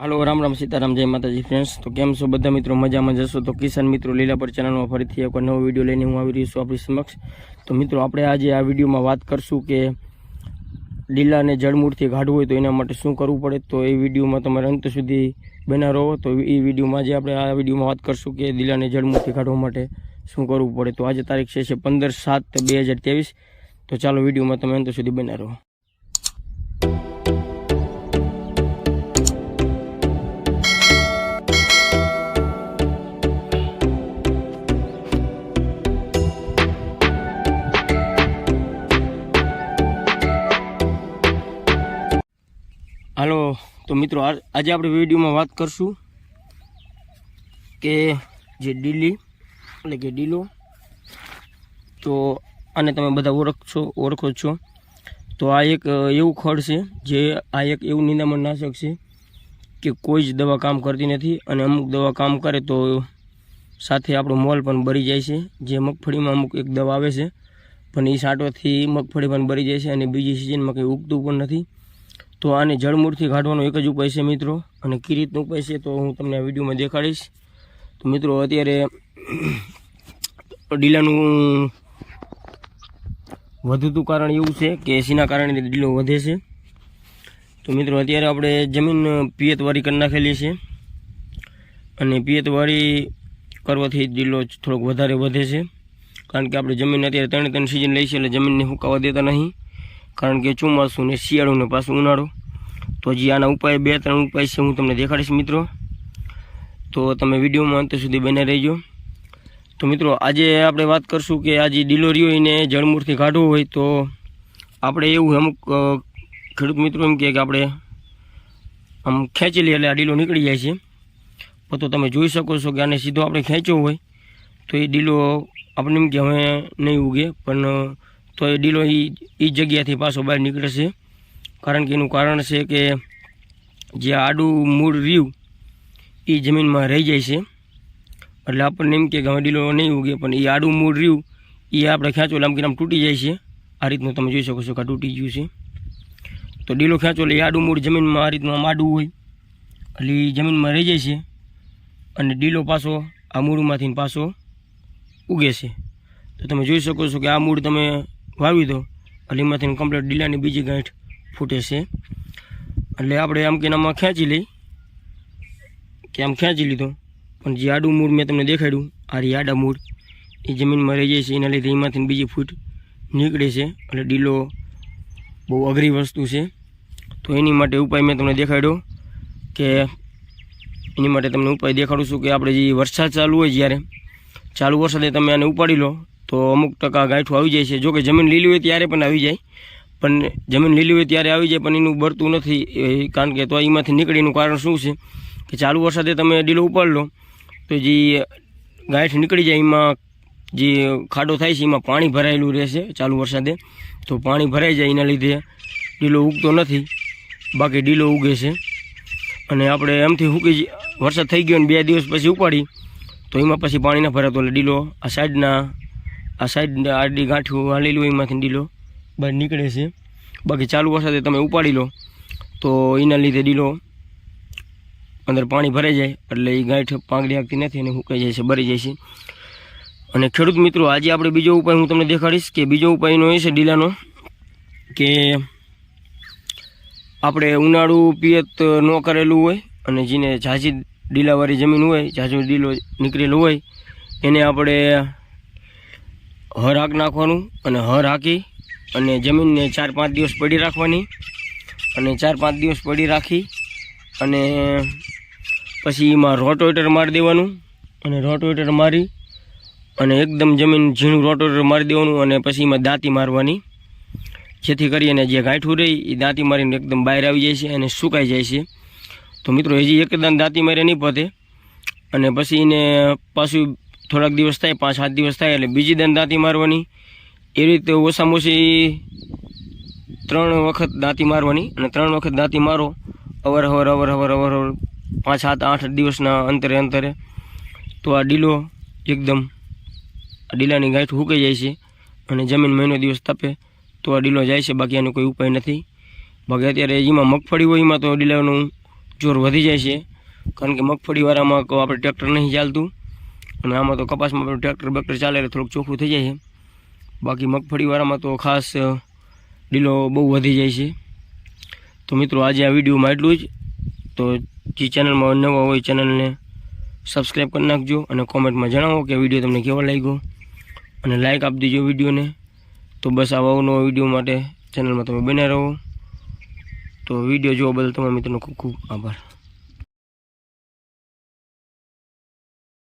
હાલો, રામ રામ સીતારામ, જય માતાજી ફ્રેન્ડ્સ તો કેમ છો બધા મિત્રો? મજામાં જશો તો કિસાન મિત્રો, લીલા પર ચેનલમાં ફરીથી એક નવો વીડિયો લઈને હું આવી રહ્યો છું આપણી સમક્ષ. તો મિત્રો, આપણે આજે આ વિડીયોમાં વાત કરશું કે લીલાને જળમૂળથી કાઢવું હોય તો એના માટે શું કરવું પડે? તો એ વિડીયોમાં તમારે અંત સુધી બના રહો. તો એ વિડીયોમાં આજે આપણે આ વિડીયોમાં વાત કરશું કે લીલાને જળમૂળથી કાઢવા માટે શું કરવું પડે? તો આજે તારીખ છે પંદર સાત બે હજાર ત્રેવીસ. તો ચાલો વિડીયોમાં તમે અંત સુધી બના રહો. હાલો, તો મિત્રો આજે આપણે વિડીયોમાં વાત કરશું કે જે ડીલી એટલે કે ડીલો, તો આને તમે બધા ઓળખશો, ઓળખો છો. તો આ એક એવું ખડ છે જે આ એક એવું નિંદામણ નાશક છે કે કોઈ જ દવા કામ કરતી નથી અને અમુક દવા કામ કરે તો સાથે આપણો મોલ પણ બળી જાય છે. જે મગફળીમાં અમુક એક દવા આવે છે, પણ એ સાંટવાથી મગફળી પણ બળી જાય છે અને બીજી સિઝનમાં કંઈ ઉગતું પણ નથી. તો આને જળમૂળથી કાઢવાનો એક જ ઉપાય છે મિત્રો. અને કઈ રીતનો ઉપાય છે તો હું તમને આ વિડીયોમાં દેખાડીશ. તો મિત્રો અત્યારે ડીલાનું વધતું કારણ એવું છે કે એસીના કારણે ડીલો વધે છે. તો મિત્રો અત્યારે આપણે જમીન પિયતવાળી કરી નાખેલી છે. અને પિયતવાળી કરવાથી ડીલો થોડોક વધારે વધે છે. કારણ કે આપણે જમીન અત્યારે ત્રણ ત્રણ સિઝન લઈ છે એટલે જમીનને સુકાવા દેતા નહીં. કારણ કે ચોમાસું ને શિયાળું ને પાછું ઉનાળો. તો હજી આના ઉપાય બે ત્રણ ઉપાય છે હું તમને દેખાડીશ મિત્રો. તો તમે વિડીયોમાં અંત સુધી બને રહેજો. તો મિત્રો, આજે આપણે વાત કરશું કે આજે ડિલોરીઓ એને જળમૂળથી કાઢવું હોય તો આપણે એવું અમુક ખેડૂત મિત્રો એમ કે આપણે આમ ખેંચી લઈએ એટલે આ ડીલો નીકળી જાય છે. તો તમે જોઈ શકો છો કે આને સીધો આપણે ખેંચ્યો હોય તો એ ડીલો આપણને એમ કે હવે નહીં ઉગે. પણ તો એ ડીલો એ એ જગ્યાથી પાછો બહાર નીકળશે કારણ કે એનું કારણ છે કે જે આડું મૂળ રહ્યું એ જમીનમાં રહી જાય છે. એટલે આપણને એમ કે હવે ડીલો નહીં ઉગે, પણ એ આડું મૂળ રહ્યું એ આપણે ખેંચો એટલે આમ તૂટી જાય છે. આ રીતનું તમે જોઈ શકો છો કે તૂટી ગયું છે. તો ડીલો ખેંચો એટલે એ આડું મૂળ જમીનમાં આ રીતનું આડું હોય. એટલે એ જમીનમાં રહી જાય છે. અને ડીલો પાછો આ મૂળમાંથી પાછો ઉગે છે. તો તમે જોઈ શકો છો કે આ મૂળ તમે વાવી દો. એટલે એમાંથી કમ્પ્લીટ ડીલાની બીજી ગાંઠ ફૂટે છે. એટલે આપણે આમ કે આમાં ખેંચી લઈ. કે આમ ખેંચી લીધો. પણ જે આડું મૂળ મેં તમને દેખાડ્યું, આ રી આડા મૂળ એ જમીનમાં રહી જાય છે. એના લીધે એમાંથી બીજી ફૂટ નીકળે છે. એટલે ડીલો બહુ અઘરી વસ્તુ છે. તો એની માટે ઉપાય મેં તમને દેખાડ્યો કે એની માટે તમને ઉપાય દેખાડું છું કે આપણે જે વરસાદ ચાલુ હોય જ્યારે, ચાલુ વરસાદે તમે આને ઉપાડી લો. તો અમુક ટકા ગાંઠું આવી જાય છે. જો કે જમીન લીલી હોય ત્યારે પણ આવી જાય. પણ જમીન લીલી હોય ત્યારે આવી જાય, પણ એનું બળતું નથી. કારણ કે તો એમાંથી નીકળીનું કારણ શું છે? કે ચાલુ વરસાદે તમે ડીલો ઉપાડ લો, તો જે ગાંઠ નીકળી જાય, એમાં જે ખાડો થાય છે, એમાં પાણી ભરાયેલું રહેશે ચાલુ વરસાદે. તો પાણી ભરાઈ જાય, એના લીધે ડીલો ઉગતો નથી. બાકી ડીલો ઉગે છે. અને આપણે એમથી જ- વરસાદ થઈ ગયો ને બે દિવસ પછી ઉપાડી, તો એમાં પછી પાણી ના ભરાતો. એટલે ડીલો આ સાઈડના આ સાઈડ આડી ગાંઠું હાલેલું હોય એમાંથી ડીલો. બહાર નીકળે છે. બાકી ચાલુ વરસાદે તમે ઉપાડી લો તો એના લીધે ડીલો અંદર પાણી ભરાઈ જાય એટલે એ ગાંઠ પાંગડી આગતી નથી અને સુકાઈ જાય છે ભરી જાય છે. અને ખેડૂત મિત્રો આજે આપણે બીજો ઉપાય હું તમને દેખાડીશ કે બીજો ઉપાયનો એ છે ડીલાનો કે આપણે ઉનાળુ પિયત ન કરેલું હોય અને જેને ઝાઝી ડીલાવાળી જમીન હોય ઝાઝો ડીલો નીકળેલો હોય એને આપણે હર હાંક નાખવાનું અને હર હાંકી અને જમીનને ચાર પાંચ દિવસ પડી રાખવાની અને ચાર પાંચ દિવસ પડી રાખી અને પછી એમાં રોટોવેટર મારી દેવાનું અને રોટોવેટર મારી અને એકદમ જમીન ઝીણું રોટોવેટર મારી દેવાનું અને પછી એમાં દાંતી મારવાની. જેથી કરીને જે ગાંઠું રહી એ દાંતી મારીને એકદમ બહાર આવી જાય છે અને સુકાઈ જાય છે. તો મિત્રો હજી એકદમ દાંતી મારે નહીં પતે. અને પછી એને પાછું થોડાક દિવસ થાય, પાંચ, સાત દિવસ થાય એટલે બીજી દાંતી મારવાની. એ રીતે ઓછામાં ઓછી ત્રણ વખત દાંતી મારવાની અને ત્રણ વખત દાંતી મારો. અવર અવર અવર અવર અવર અવર, પાંચ, સાત, આઠ દિવસના અંતરે અંતરે. તો આ ડીલો એકદમ આ ડીલાની ગાંઠ સુકાઈ જાય છે અને જમીન મહિનો દિવસ તપે તો આ ડીલો જાય છે, બાકી એનો કોઈ ઉપાય નથી. બાકી અત્યારે એમાં મગફળી હોય એમાં તો ડીલાનું જોર વધી જાય છે. કારણ કે મગફળીવાળામાં આપણે ટ્રેક્ટર નહીં ચાલતું. અને આમાં તો કપાસમાં પણ ટ્રેક્ટર બેક્ટર ચાલે એટલે થોડુંક ચોખ્ખું થઈ જાય છે. બાકી મગફળીવાળામાં તો ખાસ ડીલો બહુ વધી જાય છે. તો મિત્રો, આજે આ વિડીયોમાં એટલું જ. તો જે ચેનલમાં નવા હોય ચેનલને સબસ્ક્રાઈબ કરી નાખજો અને કોમેન્ટમાં જણાવો કે વીડિયો તમને કેવો લાગ્યો. અને લાઇક આપી દેજો વિડીયોને. તો બસ આવા નવા વીડિયો માટે ચેનલમાં તમે બન્યા રહો. તો વીડિયો જોવા બદલ તમારા મિત્રોનો ખૂબ ખૂબ આભાર.